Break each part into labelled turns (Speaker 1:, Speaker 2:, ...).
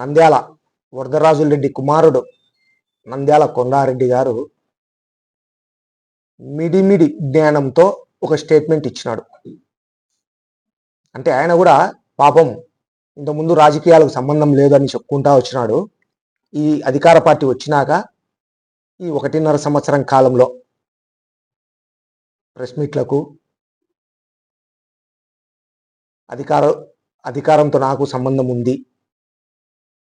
Speaker 1: నంద్యాల వరదరాజులరెడ్డి కుమారుడు నంద్యాల కొండారెడ్డి గారు మిడిమిడి జ్ఞానంతో ఒక స్టేట్మెంట్ ఇచ్చినాడు. అంటే ఆయన కూడా పాపం ఇంతకుముందు రాజకీయాలకు సంబంధం లేదని చెప్పుకుంటా వచ్చినాడు. ఈ అధికార పార్టీ వచ్చినాక ఈ ఒకటిన్నర సంవత్సరం కాలంలో ప్రెస్ మీట్లకు అధికార అధికారంతో నాకు సంబంధం ఉంది.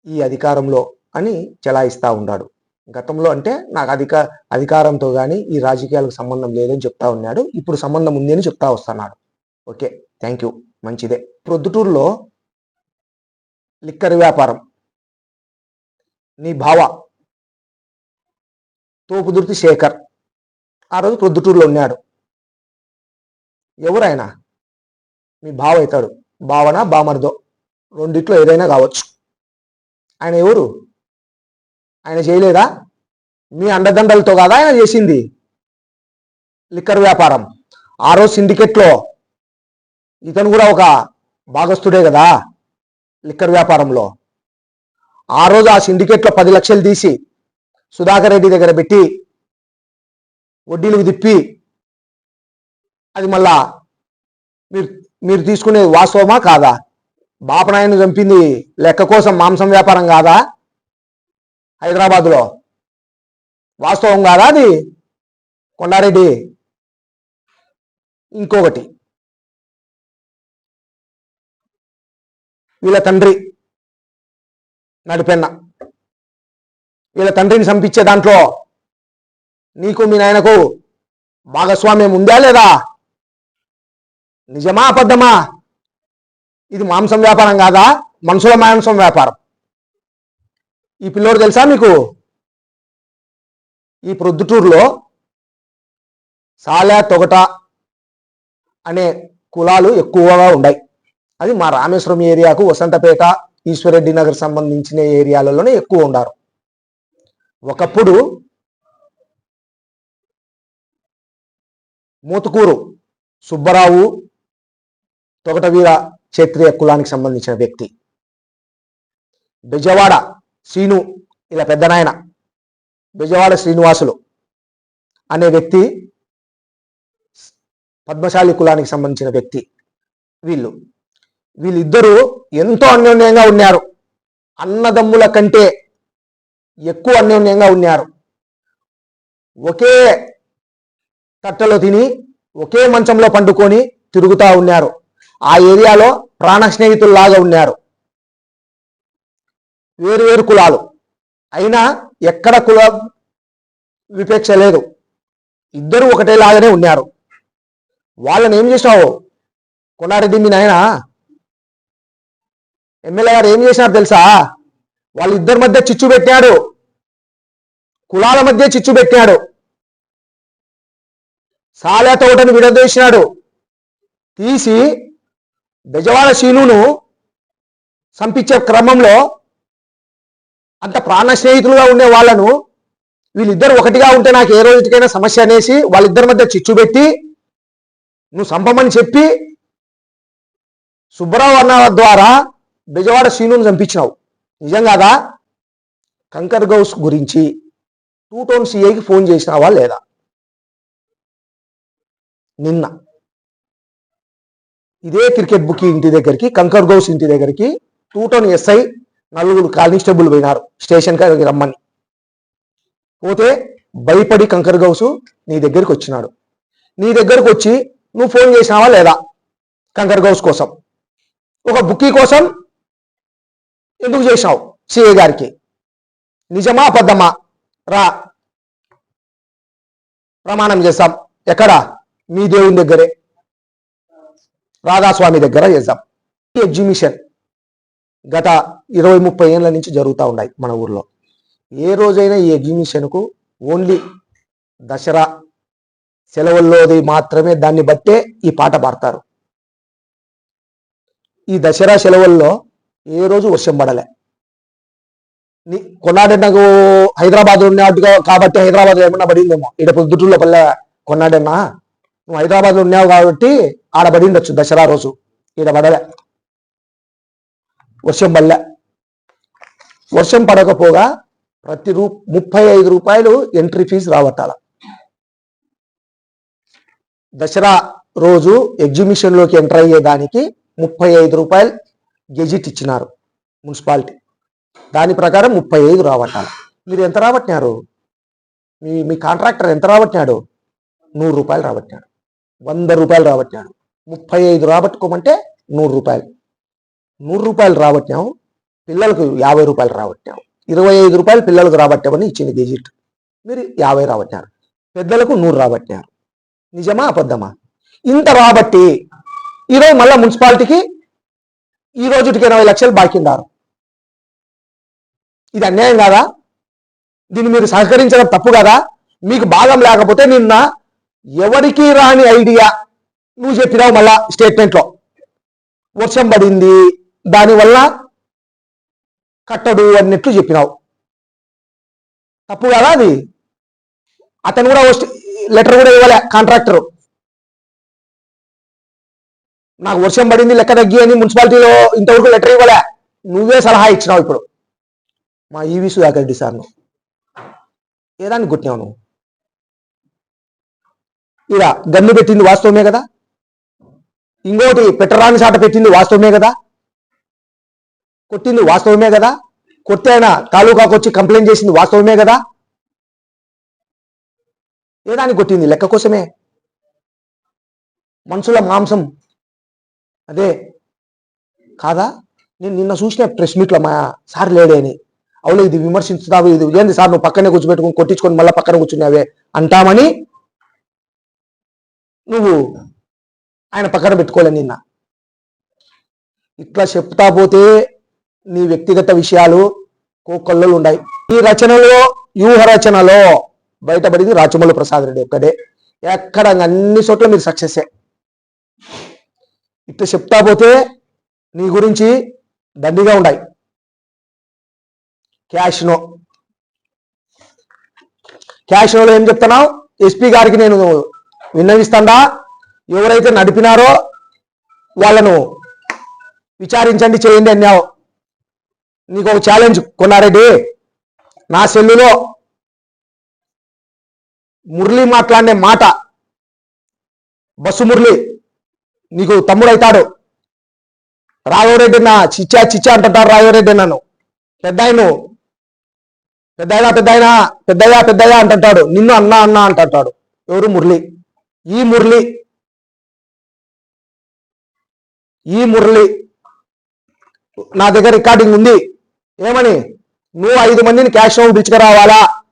Speaker 1: ఈ అధికారంలో అని చెలాయిస్తూ ఉన్నాడు. గతంలో అంటే నాకు అధిక అధికారంతో కానీ ఈ రాజకీయాలకు సంబంధం లేదని చెప్తా ఉన్నాడు. ఇప్పుడు సంబంధం ఉంది అని చెప్తా వస్తున్నాడు. Okay thank you. మంచిదే. ప్రొద్దుటూరులో లిక్కర్ వ్యాపారం. నీ బావ తోపుదుర్తి శేఖర్ ఆ రోజు ప్రొద్దుటూరులో ఉన్నాడు. ఎవరైనా మీ బావ అవుతాడు. భావన బామర్దో? రెండిట్లో ఏదైనా కావచ్చు. ఆయన ఎవరు? ఆయన చేయలేదా? మీ అండదండలతో కాదా ఆయన చేసింది? లిక్కర్ వ్యాపారం. ఆ రోజు సిండికేట్లో ఇతను కూడా ఒక భాగస్థుడే కదా లిక్కర్ వ్యాపారంలో. ఆ రోజు ఆ సిండికేట్లో పది లక్షలు తీసి సుధాకర్ రెడ్డి దగ్గర పెట్టి వడ్డీలకు తిప్పి అది మళ్ళా మీరు మీరు తీసుకునేది వాస్తవమా కాదా? బాపనాయను చంపింది లెక్క కోసం మాంసం వ్యాపారం కాదా? హైదరాబాద్లో. వాస్తవం కాదా అది? కొండారెడ్డి. ఇంకొకటి. వీళ్ళ తండ్రి. నడిపెన్న. వీళ్ళ తండ్రిని చంపించే దాంట్లో నీకు మీ నాయనకు భాగస్వామ్యం ఉందా లేదా? నిజమా అబద్ధమా? ఇది మాంసం వ్యాపారం కాదా? మనుషుల మాంసం వ్యాపారం. ఈ పిల్లోడు తెలుసా మీకు? ఈ ప్రొద్దుటూరులో సాలె తొగట అనే కులాలు ఎక్కువగా ఉన్నాయి అది మా రామేశ్వరం ఏరియాకు వసంతపేట ఈశ్వరెడ్డి నగర్ సంబంధించిన ఏరియాలలోనే ఎక్కువ ఉన్నారు ఒకప్పుడు మూతుకూరు సుబ్బరావు తొగటవీర క్షత్రియ కులానికి సంబంధించిన వ్యక్తి. బెజవాడ శ్రీను ఇలా పెద్దనాయన బెజవాడ శ్రీనివాసులు అనే వ్యక్తి పద్మశాలి కులానికి సంబంధించిన వ్యక్తి వీళ్ళు. వీళ్ళిద్దరూ ఎంతో అన్యోన్యంగా ఉన్నారు. అన్నదమ్ముల కంటే ఎక్కువ అన్యోన్యంగా ఉన్నారు. ఒకే తట్టలో తిని ఒకే మంచంలో పండుకొని తిరుగుతూ ఉన్నారు. ఆ ఏరియాలో ప్రాణ స్నేహితుల్లాగా ఉన్నారు. వేరు వేరు కులాలు. అయినా ఎక్కడ కుల విపేక్ష లేదు. ఇద్దరు ఒకటేలాగానే ఉన్నారు. వాళ్ళని ఏం చేసినావు? కొన్నారెడ్డి మీ నాయన? ఎమ్మెల్యే గారు ఏం చేసినారు తెలుసా? వాళ్ళిద్దరి మధ్య చిచ్చు పెట్టాడు కులాల మధ్య చిచ్చు పెట్టాడు సాలేత తోటను విడదీసినాడు. తీసి బెజవాడ శీనును సంపించే క్రమంలో అంత ప్రాణ స్నేహితులుగా ఉండే వాళ్ళను వీళ్ళిద్దరు ఒకటిగా ఉంటే నాకు ఏ రోజుకైనా సమస్య అనేసి వాళ్ళిద్దరి మధ్య చిచ్చు పెట్టి నువ్వు సంపమని చెప్పి సుబ్బరావు అన్న ద్వారా బెజవాడ శీనును చంపించినావు. నిజం కాదా? కంకర్ గౌస్ గురించి టూ టౌన్ సిఐకి ఫోన్ చేసినావా లేదా? నిన్న. ఇదే క్రికెట్ బుక్ ఇంటి దగ్గరికి కంకర్ గౌస్ ఇంటి దగ్గరికి టూ టౌన్ ఎస్ఐ నలుగురు కానిస్టేబుల్ పోయినారు స్టేషన్ రమ్మని. పోతే భయపడి కంకర్ గౌసు నీ దగ్గరికి వచ్చినాడు. నీ దగ్గరకు వచ్చి నువ్వు ఫోన్ చేసినావా లేదా కంకర్ గౌస్ కోసం? ఒక బుక్కీ కోసం ఎందుకు చేసినావు సిఏ గారికి? నిజమా అబద్ధమా? రా. ప్రమాణం చేస్తాం. ఎక్కడ? మీ దేవుని దగ్గరే. రాధాస్వామి దగ్గర చేద్దాం. ఈ ఎగ్జిబిషన్ గత ఇరవై ముప్పై ఏళ్ళ నుంచి జరుగుతూ ఉన్నాయి మన ఊర్లో. ఏ రోజైనా ఈ ఎగ్జిబిషన్కు ఓన్లీ దసరా సెలవుల్లోది మాత్రమే దాన్ని బట్టే ఈ పాట పాడతారు. ఈ దసరా సెలవుల్లో ఏ రోజు వర్షం పడలే. కొన్నాడ నాకు హైదరాబాద్ ఉన్నట్టుగా కాబట్టి హైదరాబాద్ ఏమన్నా పడిందేమో. ఇక్కడ పొద్దుటూరులో పల్లె కొన్నాడన్నా? నువ్వు హైదరాబాద్లో ఉన్నావు కాబట్టి ఆడ పడి ఉండొచ్చు దసరా రోజు. ఈడ పడలే. వర్షం పడలే. వర్షం పడకపోగా ప్రతి రూ ముప్పై ఐదు రూపాయలు ఎంట్రీ ఫీజు రాబట్టాల దసరా రోజు ఎగ్జిబిషన్లోకి ఎంటర్ అయ్యేదానికి ముప్పై ఐదు రూపాయలు గెజిట్ ఇచ్చినారు మున్సిపాలిటీ. దాని ప్రకారం ముప్పై ఐదు రాబట్టాలి మీరు ఎంత రాబట్టినారు? మీ మీ కాంట్రాక్టర్ ఎంత రాబట్టినాడు? నూరు రూపాయలు రాబట్టినాడు. వంద రూపాయలు రాబట్టినాడు. ముప్పై ఐదు రాబట్టుకోమంటే నూరు రూపాయలు. నూరు రూపాయలు రాబట్టాము పిల్లలకు యాభై రూపాయలు రాబట్టాము ఇరవై ఐదు రూపాయలు పిల్లలకు రాబట్టామని ఇచ్చింది గెజిట్. మీరు యాభై రాబట్టారు పెద్దలకు నూరు రాబట్టారు నిజమా అబద్ధమా? ఇంత రాబట్టి ఈరోజు మళ్ళా మున్సిపాలిటీకి ఈ రోజుటికి ఎనభై లక్షలు బాకీ ఇది అన్యాయం కాదా? దీన్ని మీరు సహకరించడం తప్పు కదా? మీకు భాగం లేకపోతే నిన్న ఎవరికి రాని ఐడియా నువ్వు చెప్పినావు మళ్ళా స్టేట్మెంట్లో. వర్షం పడింది దానివల్ల కట్టడు అన్నట్లు చెప్పినావు. తప్పు కదా అది? అతను కూడా లెటర్ కూడా ఇవ్వలే కాంట్రాక్టర్ నాకు వర్షం పడింది లెక్క తగ్గి అని మున్సిపాలిటీలో ఇంతవరకు లెటర్ ఇవ్వలే. నువ్వే సలహా ఇచ్చినావు ఇప్పుడు. మా ఈవి సుధాకర్ రెడ్డి సార్ను. ఏదాన్ని కొట్టినావు నువ్వు? ఇక గన్ను పెట్టింది వాస్తవమే కదా? ఇంకోటి పెట్టరాని చాట పెట్టింది వాస్తవమే కదా? కొట్టింది వాస్తవమే కదా? కొట్టే తాలూకాకు వచ్చి కంప్లైంట్ చేసింది వాస్తవమే కదా? ఏదాన్ని కొట్టింది? లెక్క కోసమే. మనుషుల మాంసం. అదే. కాదా? నేను నిన్న చూసిన ప్రెస్ మీట్లో మా సార్ లేడే అని. అవును ఇది విమర్శించుతావు ఇది ఏంది సార్ నువ్వు పక్కనే కూర్చోబెట్టుకుని కొట్టించుకొని మళ్ళీ పక్కన కూర్చున్నావే అంటామని నువ్వు ఆయన పక్కన పెట్టుకోలే నిన్న. ఇట్లా చెప్తా పోతే నీ వ్యక్తిగత విషయాలు కోకొల్లలు ఉన్నాయి ఈ రచనలో వ్యూహ రచనలో బయటపడింది రాచమల్లు ప్రసాద్ రెడ్డి ఒక్కడే. ఎక్కడ అన్ని చోట్ల మీరు సక్సెస్ ఇట్లా చెప్తా పోతే నీ గురించి దండిగా ఉన్నాయి క్యాష్నో క్యాష్నోలో ఏం చెప్తున్నావు? ఎస్పీ గారికి నేను విన్నవిస్తాడా ఎవరైతే నడిపినారో వాళ్ళను విచారించండి చేయండి అన్నావు. నీకు ఒక ఛాలెంజ్ కొన్నారెడ్డి. నా సెల్లులో మురళి మాట్లాడే మాట బస్సు మురళి నీకు తమ్ముడు అవుతాడు రాఘవరెడ్డి నా చిచ్చా చిచ్చా అంటుంటాడు రాఘవరెడ్డి నన్ను. పెద్ద ఆయన పెద్దాయన పెద్దాయన పెద్దయ్యా పెద్దయ్యా అంటుంటాడు. నిన్ను అన్నా అన్నా అంటుంటాడు. ఎవరు మురళి? ఈ మురళి ఈ మురళి నా దగ్గర రికార్డింగ్ ఉంది. ఏమని? నువ్వు ఐదు మందిని క్యాష్ రూమ్ పిలుచుకురావాలా?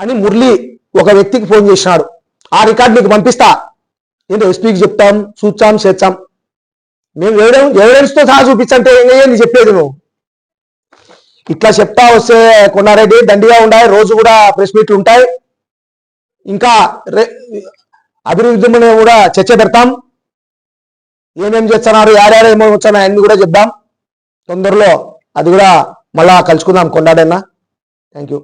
Speaker 1: అని మురళి ఒక వ్యక్తికి ఫోన్ చేసినాడు. ఆ రికార్డు నీకు పంపిస్తా. ఏంటో ఎస్పీకి చెప్తాం చూచాం చేర్చాం మేము ఎవిడెన్స్తో సహా చూపించంటే ఏంటి చెప్పేది నువ్వు. ఇట్లా చెప్తా వస్తే కొన్నారెడ్డి దండిగా ఉన్నాయి రోజు కూడా ప్రెస్ మీట్లు ఉంటాయి. ఇంకా రే- అభివృద్ధి మీద కూడా చర్చ పెడతాం. ఏమేం చేస్తున్నారు యార్యారు ఏమేమి వచ్చాను అన్ని కూడా చెప్దాం. తొందరలో అది కూడా మళ్ళా కలుసుకుందాం. కొండాడన్నా. Thank you